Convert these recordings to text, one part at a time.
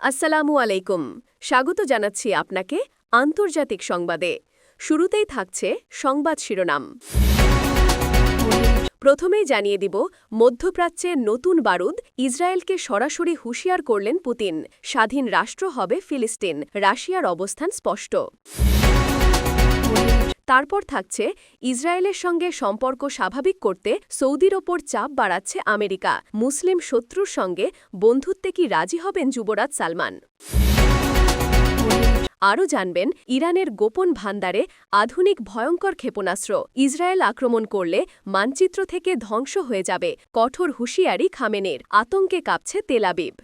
আসসালামু আলাইকুম। স্বাগত জানাচ্ছি আপনাকে আন্তর্জাতিক সংবাদে। শুরুতেই থাকছে সংবাদ শিরোনাম। প্রথমেই জানিয়ে দিব মধ্যপ্রাচ্যের নতুন বারুদ ইসরায়েলকে সরাসরি হুঁশিয়ার করলেন পুতিন। স্বাধীন রাষ্ট্র হবে ফিলিস্তিন। রাশিয়ার অবস্থান স্পষ্ট। তারপর থাকছে ইসরায়েলের সঙ্গে সম্পর্ক স্বাভাবিক করতে সৌদির ওপর চাপ বাড়াচ্ছে আমেরিকা। মুসলিম শত্রুর সঙ্গে বন্ধুত্বে কি রাজি হবেন যুবরাজ সালমান? আরও জানবেন, ইরানের গোপন ভান্ডারে আধুনিক ভয়ঙ্কর ক্ষেপণাস্ত্র ইসরায়েল আক্রমণ করলে মানচিত্র থেকে ধ্বংস হয়ে যাবে। কঠোর হুঁশিয়ারি খামেনের, আতঙ্কে কাঁপছে তেলাবিব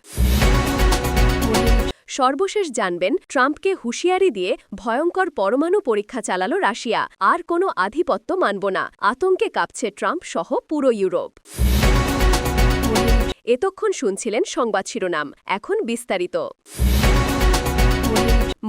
সর্বশেষ জানবেন ট্রাম্পকে হুঁশিয়ারি দিয়ে ভয়ঙ্কর পরমাণু পরীক্ষা চালালো রাশিয়া, আর কোনো আধিপত্য মানব না। আতঙ্কে কাঁপছে ট্রাম্প সহ পুরো ইউরোপ। এতক্ষণ শুনছিলেন সংবাদ শিরোনাম, এখন বিস্তারিত।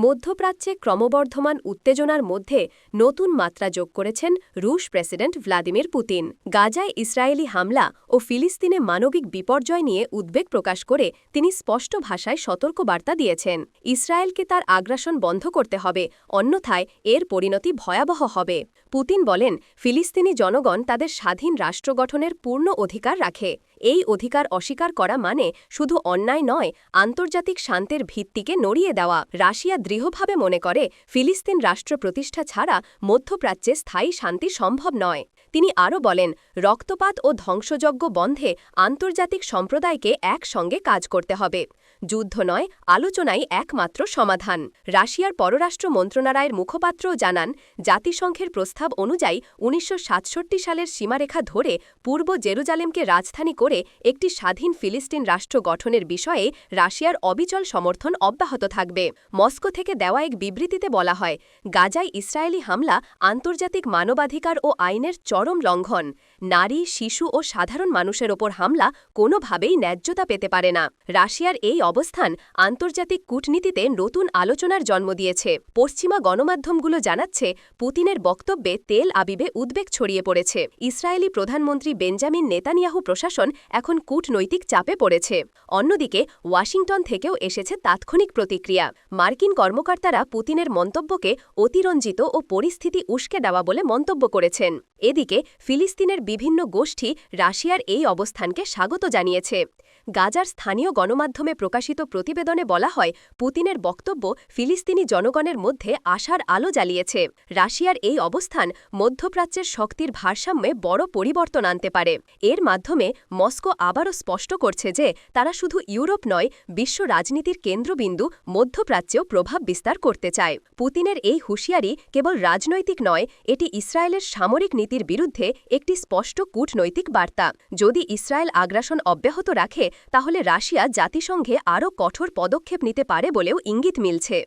মধ্যপ্রাচ্যে ক্রমবর্ধমান উত্তেজনার মধ্যে নতুন মাত্রা যোগ করেছেন রুশ প্রেসিডেন্ট ভ্লাদিমির পুতিন। গাজায় ইসরায়েলি হামলা ও ফিলিস্তিনে মানবিক বিপর্যয় নিয়ে উদ্বেগ প্রকাশ করে তিনি স্পষ্ট ভাষায় সতর্কবার্তা দিয়েছেন। ইসরায়েলকে তার আগ্রাসন বন্ধ করতে হবে, অন্যথায় এর পরিণতি ভয়াবহ হবে। পুতিন বলেন, ফিলিস্তিনি জনগণ তাদের স্বাধীন রাষ্ট্র গঠনের পূর্ণ অধিকার রাখে। এই অধিকার অস্বীকার করা মানে শুধু অন্যায় নয়, আন্তর্জাতিক শান্তের ভিত্তিকে নড়িয়ে দেওয়া। রাশিয়া দৃঢ়ভাবে মনে করে, ফিলিস্তিন রাষ্ট্র প্রতিষ্ঠা ছাড়া মধ্যপ্রাচ্যে স্থায়ী শান্তি সম্ভব নয়। তিনি আরও বলেন, রক্তপাত ও ধ্বংসযজ্ঞ বন্ধে আন্তর্জাতিক সম্প্রদায়কে একসঙ্গে কাজ করতে হবে। যুদ্ধ নয়, আলোচনাই একমাত্র সমাধান। রাশিয়ার পররাষ্ট্র মন্ত্রণালয়ের মুখপাত্রও জানান, জাতিসংঘের প্রস্তাব অনুযায়ী উনিশশো সাতষট্টি সালের সীমারেখা ধরে পূর্ব জেরুজালেমকে রাজধানী করে একটি স্বাধীন ফিলিস্তিন রাষ্ট্র গঠনের বিষয়ে রাশিয়ার অবিচল সমর্থন অব্যাহত থাকবে। মস্কো থেকে দেওয়া এক বিবৃতিতে বলা হয়, গাজায় ইসরায়েলি হামলা আন্তর্জাতিক মানবাধিকার ও আইনের চরম লঙ্ঘন। নারী, শিশু ও সাধারণ মানুষের ওপর হামলা কোনোভাবেই ন্যায্যতা পেতে পারে না। রাশিয়ার এই অবস্থান আন্তর্জাতিক কূটনীতিতে নতুন আলোচনার জন্ম দিয়েছে। পশ্চিমা গণমাধ্যমগুলো জানাচ্ছে, পুতিনের বক্তব্যে তেল আবিবে উদ্বেগ ছড়িয়ে পড়েছে। ইসরায়েলি প্রধানমন্ত্রী বেঞ্জামিন নেতানিয়াহু প্রশাসন এখন কূটনৈতিক চাপে পড়েছে। অন্যদিকে, ওয়াশিংটন থেকেও এসেছে তাৎক্ষণিক প্রতিক্রিয়া। মার্কিন কর্মকর্তারা পুতিনের মন্তব্যকে অতিরঞ্জিত ও পরিস্থিতি উস্কে দেওয়া বলে মন্তব্য করেছেন। এদিকে, ফিলিস্তিনের বিভিন্ন গোষ্ঠী রাশিয়ার এই অবস্থানকে স্বাগত জানিয়েছে। গাজার স্থানীয় গণমাধ্যমে প্রকাশিত প্রতিবেদনে বলা হয়, পুতিনের বক্তব্য ফিলিস্তিনি জনগণের মধ্যে আশার আলো জ্বালিয়েছে। রাশিয়ার এই অবস্থান মধ্যপ্রাচ্যের শক্তির ভারসাম্যে বড় পরিবর্তন আনতে পারে। এর মাধ্যমে মস্কো আবারও স্পষ্ট করছে যে, তারা শুধু ইউরোপ নয়, বিশ্ব রাজনীতির কেন্দ্রবিন্দু মধ্যপ্রাচ্যেও প্রভাব বিস্তার করতে চায়। পুতিনের এই হুঁশিয়ারি কেবল রাজনৈতিক নয়, এটি ইসরায়েলের সামরিক নীতির বিরুদ্ধে একটি স্পষ্ট কূটনৈতিক বার্তা। যদি ইসরায়েল আগ্রাসন অব্যাহত রাখে তাহলে রাশিয়া জাতিসংঘে আরও কঠোর পদক্ষেপ নিতে পারে বলেও ইঙ্গিত মিলছে।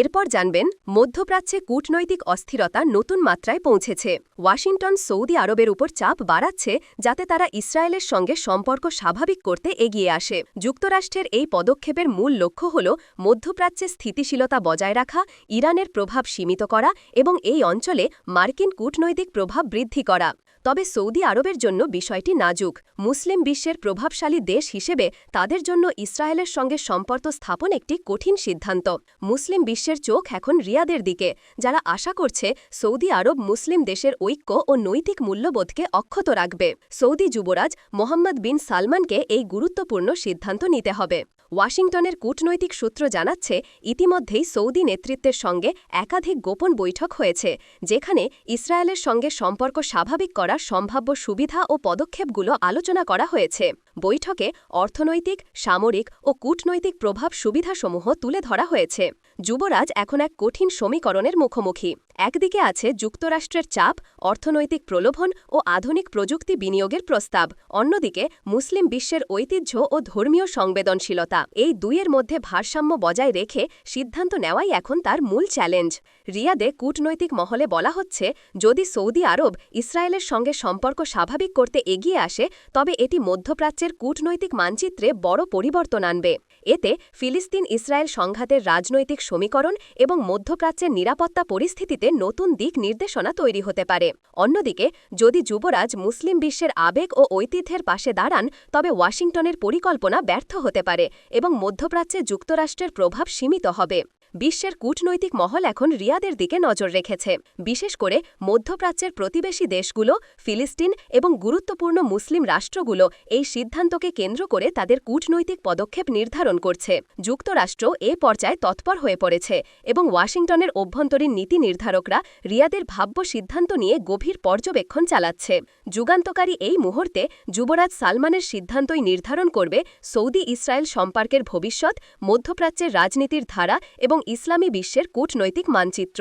এরপর জানবেন, মধ্যপ্রাচ্যে কূটনৈতিক অস্থিরতা নতুন মাত্রায় পৌঁছেছে। ওয়াশিংটন, সৌদি আরবের উপর চাপ বাড়াচ্ছে, যাতে তারা ইসরায়েলের সঙ্গে সম্পর্ক স্বাভাবিক করতে এগিয়ে আসে। যুক্তরাষ্ট্রের এই পদক্ষেপের মূল লক্ষ্য হল মধ্যপ্রাচ্যে স্থিতিশীলতা বজায় রাখা, ইরানের প্রভাব সীমিত করা এবং এই অঞ্চলে মার্কিন কূটনৈতিক প্রভাব বৃদ্ধি করা। তবে সৌদি আরবের জন্য বিষয়টি নাজুক। মুসলিম বিশ্বের প্রভাবশালী দেশ হিসেবে তাদের জন্য ইসরায়েলের সঙ্গে সম্পর্ক স্থাপন একটি কঠিন সিদ্ধান্ত। মুসলিম বিশ্বের চোখ এখন রিয়াদের দিকে, যারা আশা করছে সৌদি আরব মুসলিম দেশের ঐক্য ও নৈতিক মূল্যবোধকে অক্ষত রাখবে। সৌদি যুবরাজ মোহাম্মদ বিন সালমানকে এই গুরুত্বপূর্ণ সিদ্ধান্ত নিতে হবে। ওয়াশিংটনের কূটনৈতিক সূত্র জানাচ্ছে, ইতিমধ্যেই সৌদি নেতৃত্বের সঙ্গে একাধিক গোপন বৈঠক হয়েছে, যেখানে ইসরায়েলের সঙ্গে সম্পর্ক স্বাভাবিক করার সম্ভাব্য সুবিধা ও পদক্ষেপগুলো আলোচনা করা হয়েছে। বৈঠকে অর্থনৈতিক, সামরিক ও কূটনৈতিক প্রভাব সুবিধাসমূহ তুলে ধরা হয়েছে। যুবরাজ এখন এক কঠিন সমীকরণের মুখোমুখি। একদিকে আছে যুক্তরাষ্ট্রের চাপ, অর্থনৈতিক প্রলোভন ও আধুনিক প্রযুক্তি বিনিয়োগের প্রস্তাব। অন্যদিকে, মুসলিম বিশ্বের ঐতিহ্য ও ধর্মীয় সংবেদনশীলতা। এই দুইয়ের মধ্যে ভারসাম্য বজায় রেখে সিদ্ধান্ত নেওয়াই এখন তার মূল চ্যালেঞ্জ। রিয়াদে কূটনৈতিক মহলে বলা হচ্ছে, যদি সৌদি আরব ইসরায়েলের সঙ্গে সম্পর্ক স্বাভাবিক করতে এগিয়ে আসে, তবে এটি মধ্যপ্রাচ্যের কূটনৈতিক মানচিত্রে বড় পরিবর্তন আনবে। এতে ফিলিস্তিন ইসরায়েল সংঘাতের রাজনৈতিক সমীকরণ এবং মধ্যপ্রাচ্যের নিরাপত্তা পরিস্থিতিতে নতুন দিক নির্দেশনা তৈরি হতে পারে। অন্যদিকে, যদি যুবরাজ মুসলিম বিশ্বের আবেগ ও ঐতিহ্যের পাশে দাঁড়ান, তবে ওয়াশিংটনের পরিকল্পনা ব্যর্থ হতে পারে এবং মধ্যপ্রাচ্যে যুক্তরাষ্ট্রের প্রভাব সীমিত হবে। বিশ্বের কূটনৈতিক মহল এখন রিয়াদের দিকে নজর রেখেছে। বিশেষ করে মধ্যপ্রাচ্যের প্রতিবেশী দেশগুলো, ফিলিস্তিন এবং গুরুত্বপূর্ণ মুসলিম রাষ্ট্রগুলো এই সিদ্ধান্তকে কেন্দ্র করে তাদের কূটনৈতিক পদক্ষেপ নির্ধারণ করছে। যুক্তরাষ্ট্র এ পর্যায়ে তৎপর হয়ে পড়েছে এবং ওয়াশিংটনের অভ্যন্তরীণ নীতি নির্ধারকরা রিয়াদের ভাব্য সিদ্ধান্ত নিয়ে গভীর পর্যবেক্ষণ চালাচ্ছে। যুগান্তকারী এই মুহূর্তে যুবরাজ সালমানের সিদ্ধান্তই নির্ধারণ করবে সৌদি ইসরায়েল সম্পর্কের ভবিষ্যৎ, মধ্যপ্রাচ্যের রাজনীতির ধারা এবং ইসলামী বিশ্বের কূটনৈতিক মানচিত্র।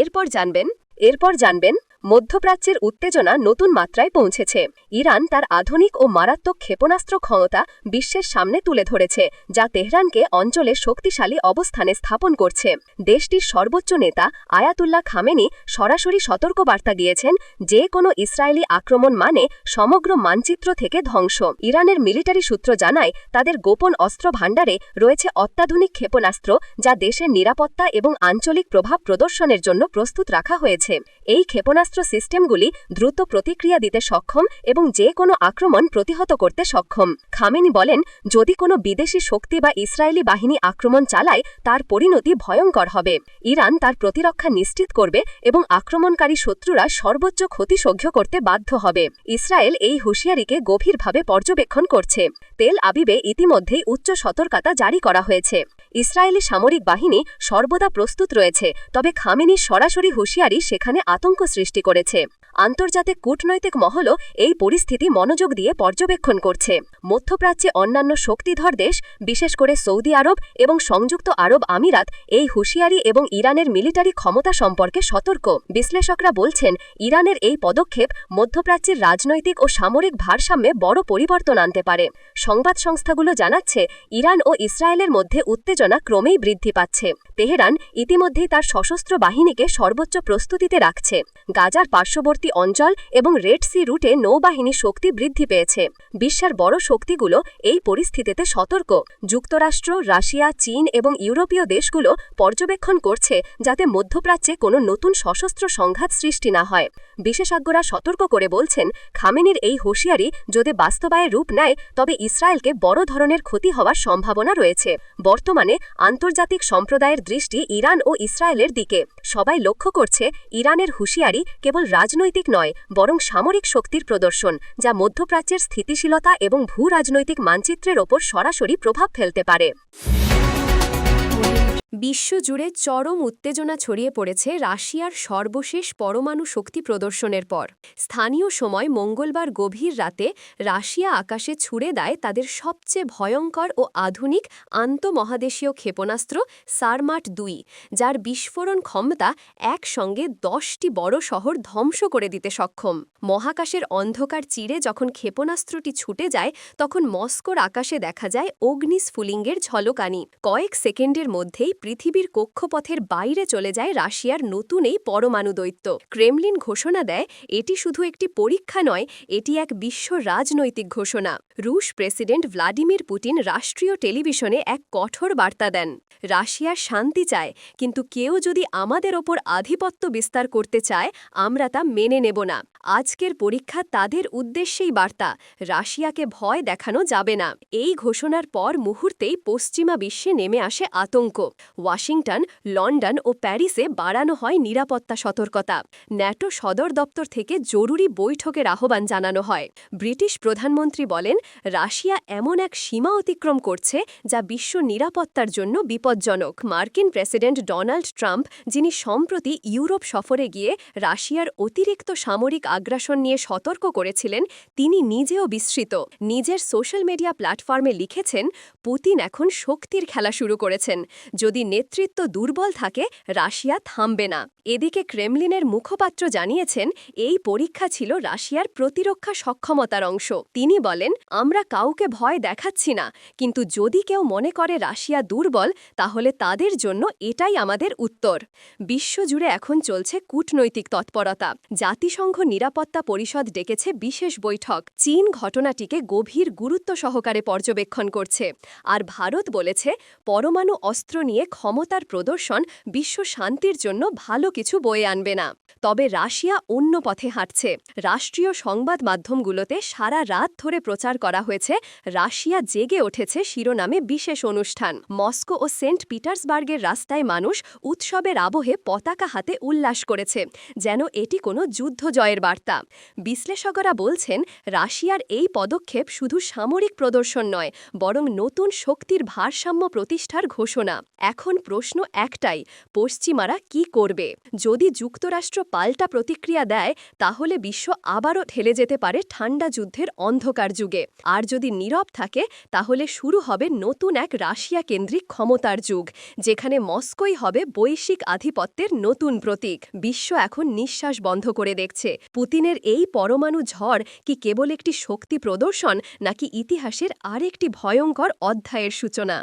এরপর জানবেন এরপর জানবেন, মধ্যপ্রাচ্যের উত্তেজনা নতুন মাত্রায় পৌঁছেছে। ইরান তার আধুনিক ও মারাত্মক ক্ষেপণাস্ত্র ক্ষমতা বিশ্বের সামনে তুলে ধরেছে, যা তেহরানকে অঞ্চলে শক্তিশালী অবস্থানে স্থাপন করছে। দেশটির সর্বোচ্চ নেতা আয়াতুল্লাহ খামেনি সরাসরি সতর্কবার্তা দিয়েছেন, যে কোনো ইসরায়েলি আক্রমণ মানে সমগ্র মানচিত্র থেকে ধ্বংস। ইরানের মিলিটারি সূত্র জানায়, তাদের গোপন অস্ত্র ভাণ্ডারে রয়েছে অত্যাধুনিক ক্ষেপণাস্ত্র, যা দেশের নিরাপত্তা এবং আঞ্চলিক প্রভাব প্রদর্শনের জন্য প্রস্তুত রাখা হয়েছে। এই ক্ষেপণাস্ত্র সিস্টেমগুলি দ্রুত প্রতিক্রিয়া দিতে সক্ষম এবং যে কোনো আক্রমণ প্রতিহত করতে সক্ষম। খামেনি বলেন, যদি কোনো বিদেশি শক্তি বা ইসরায়েলি বাহিনী আক্রমণ চালায়, তার পরিণতি ভয়ঙ্কর হবে। ইরান তার প্রতিরক্ষা নিশ্চিত করবে এবং আক্রমণকারী শত্রুরা সর্বোচ্চ ক্ষতি সহ্য করতে বাধ্য হবে। ইসরায়েল এই হুঁশিয়ারিকে গভীরভাবে পর্যবেক্ষণ করছে। তেল আবিবে ইতিমধ্যেই উচ্চ সতর্কতা জারি করা হয়েছে। ইসরায়েলি সামরিক বাহিনী সর্বদা প্রস্তুত রয়েছে, তবে খামেনির সরাসরি হুঁশিয়ারি সেখানে আতঙ্ক সৃষ্টি করেছে। আন্তর্জাতিক কূটনৈতিক মহলও এই পরিস্থিতি মনোযোগ দিয়ে পর্যবেক্ষণ করছে। মধ্যপ্রাচ্যে অন্যান্য শক্তিধর দেশ, বিশেষ করে সৌদি আরব এবং সংযুক্ত আরব আমিরাত, এই হুঁশিয়ারি এবং ইরানের মিলিটারি ক্ষমতা সম্পর্কে সতর্ক। বিশ্লেষকরা বলছেন, ইরানের এই পদক্ষেপ মধ্যপ্রাচ্যের রাজনৈতিক ও সামরিক ভারসাম্যে বড় পরিবর্তন আনতে পারে। সংবাদ সংস্থাগুলো জানাচ্ছে, ইরান ও ইসরায়েলের মধ্যে উত্তেজনা ক্রমেই বৃদ্ধি পাচ্ছে। তেহরান ইতিমধ্যেই তার সশস্ত্র বাহিনীকে সর্বোচ্চ প্রস্তুতিতে রাখছে। গাজার পার্শ্ববর্তী অঞ্চল এবং রেড সি রুটে নৌবাহিনী শক্তি বৃদ্ধি পেয়েছে। বিশ্বের বড় শক্তিগুলো এই পরিস্থিতিতে সতর্ক। যুক্তরাষ্ট্র, রাশিয়া, চীন এবং ইউরোপীয় দেশগুলো পর্যবেক্ষণ করছে যাতে মধ্যপ্রাচ্যে কোনো নতুন সশস্ত্র সংঘাত সৃষ্টি না হয়। বিশেষজ্ঞরা সতর্ক করে বলছেন, খামেনির এই হুঁশিয়ারি যদি বাস্তবায়ে রূপ নেয়, তবে ইসরায়েলকে বড় ধরনের ক্ষতি হওয়ার সম্ভাবনা রয়েছে। বর্তমানে আন্তর্জাতিক সম্প্রদায়ের দৃষ্টি ইরান ও ইসরায়েলের দিকে। সবাই লক্ষ্য করছে, ইরানের হুঁশিয়ারি কেবল রাজনৈতিক নয়, বরং সামরিক শক্তির প্রদর্শন, যা মধ্যপ্রাচ্যের স্থিতিশীলতা এবং ভূ রাজনৈতিক মানচিত্রের ওপর সরাসরি প্রভাব ফেলতে পারে। বিশ্বজুড়ে চরম উত্তেজনা ছড়িয়ে পড়েছে রাশিয়ার সর্বশেষ পরমাণু শক্তি প্রদর্শনের পর। স্থানীয় সময় মঙ্গলবার গভীর রাতে রাশিয়া আকাশে ছুড়ে দেয় তাদের সবচেয়ে ভয়ঙ্কর ও আধুনিক আন্তমহাদেশীয় ক্ষেপণাস্ত্র সারমাট দুই, যার বিস্ফোরণ ক্ষমতা একসঙ্গে দশটি বড় শহর ধ্বংস করে দিতে সক্ষম। মহাকাশের অন্ধকার চিরে যখন ক্ষেপণাস্ত্রটি ছুটে যায়, তখন মস্কোর আকাশে দেখা যায় অগ্নিস্ফুলিঙ্গের ঝলকানি। কয়েক সেকেন্ডের মধ্যেই পৃথিবীর কক্ষপথের বাইরে চলে যায় রাশিয়ার নতুন এই পরমাণু দৈত্য। ক্রেমলিন ঘোষণা দেয়, এটি শুধু একটি পরীক্ষা নয়, এটি এক বিশ্ব রাজনৈতিক ঘোষণা। রুশ প্রেসিডেন্ট ভ্লাদিমির পুতিন রাষ্ট্রীয় টেলিভিশনে এক কঠোর বার্তা দেন, রাশিয়া শান্তি চায়, কিন্তু কেউ যদি আমাদের ওপর আধিপত্য বিস্তার করতে চায়, আমরা তা মেনে নেব না। আজকের পরীক্ষা তাদের উদ্দেশ্যেই বার্তা, রাশিয়াকে ভয় দেখানো যাবে না। এই ঘোষণার পর মুহূর্তেই পশ্চিমা বিশ্বে নেমে আসে আতঙ্ক। ওয়াশিংটন, লন্ডন ও প্যারিসে বাড়ানো হয় নিরাপত্তা সতর্কতা। ন্যাটো সদর দপ্তর থেকে জরুরি বৈঠকের আহ্বান জানানো হয়। ব্রিটিশ প্রধানমন্ত্রী বলেন, রাশিয়া এমন এক সীমা অতিক্রম করছে যা বিশ্ব নিরাপত্তার জন্য বিপজ্জনক। মার্কিন প্রেসিডেন্ট ডোনাল্ড ট্রাম্প, যিনি সম্প্রতি ইউরোপ সফরে গিয়ে রাশিয়ার অতিরিক্ত সামরিক আগ্রাসন নিয়ে সতর্ক করেছিলেন, তিনি নিজেও বিস্মৃত। নিজের সোশ্যাল মিডিয়া প্ল্যাটফর্মে লিখেছেন, পুতিন এখন শক্তির খেলা শুরু করেছেন। যদি যদি নেতৃত্ব দুর্বল থাকে, রাশিয়া থামবে না। এদিকে ক্রেমলিনের মুখপাত্র জানিয়েছেন, এই পরীক্ষা ছিল রাশিয়ার প্রতিরক্ষা সক্ষমতার অংশ। তিনি বলেন, আমরা কাউকে ভয় দেখাচ্ছি না, কিন্তু যদি কেউ মনে করে রাশিয়া দুর্বল, তাহলে তাদের জন্য এটাই আমাদের উত্তর। বিশ্বজুড়ে এখন চলছে কূটনৈতিক তৎপরতা। জাতিসংঘ নিরাপত্তা পরিষদ ডেকেছে বিশেষ বৈঠক। চীন ঘটনাটিকে গভীর গুরুত্ব সহকারে পর্যবেক্ষণ করছে। আর ভারত বলেছে, পরমাণু অস্ত্র নিয়ে ক্ষমতার প্রদর্শন বিশ্ব শান্তির জন্য ভালো কিছু বয়ে আনবে না। তবে রাশিয়া অন্য পথে হাঁটছে। রাষ্ট্রীয় সংবাদ মাধ্যমগুলোতে সারা রাত ধরে প্রচার করা হয়েছে, রাশিয়া জেগে উঠেছে শিরোনামে বিশেষ অনুষ্ঠান। মস্কো ও সেন্ট পিটার্সবার্গের রাস্তায় মানুষ উৎসবের আবহে পতাকা হাতে উল্লাস করেছে, যেন এটি কোনো যুদ্ধ জয়ের বার্তা। বিশ্লেষকরা বলছেন, রাশিয়ার এই পদক্ষেপ শুধু সামরিক প্রদর্শন নয়, বরং নতুন শক্তির ভারসাম্য প্রতিষ্ঠার ঘোষণা। এখন প্রশ্ন একটাই, পশ্চিমারা কি করবে? যদি যুক্তরাষ্ট্র পাল্টা প্রতিক্রিয়া দেয়, তাহলে বিশ্ব আবারও ঠেলে যেতে পারে ঠান্ডা যুদ্ধের অন্ধকার যুগে। আর যদি নীরব থাকে, তাহলে শুরু হবে নতুন এক রাশিয়া কেন্দ্রিক ক্ষমতার যুগ, যেখানে মস্কোই হবে বৈশ্বিক আধিপত্যের নতুন প্রতীক। বিশ্ব এখন নিঃশ্বাস বন্ধ করে দেখছে। পুতিনের এই পরমাণু ঝড় কি কেবল একটি শক্তি প্রদর্শন, নাকি ইতিহাসের আরেকটি ভয়ঙ্কর অধ্যায়ের সূচনা?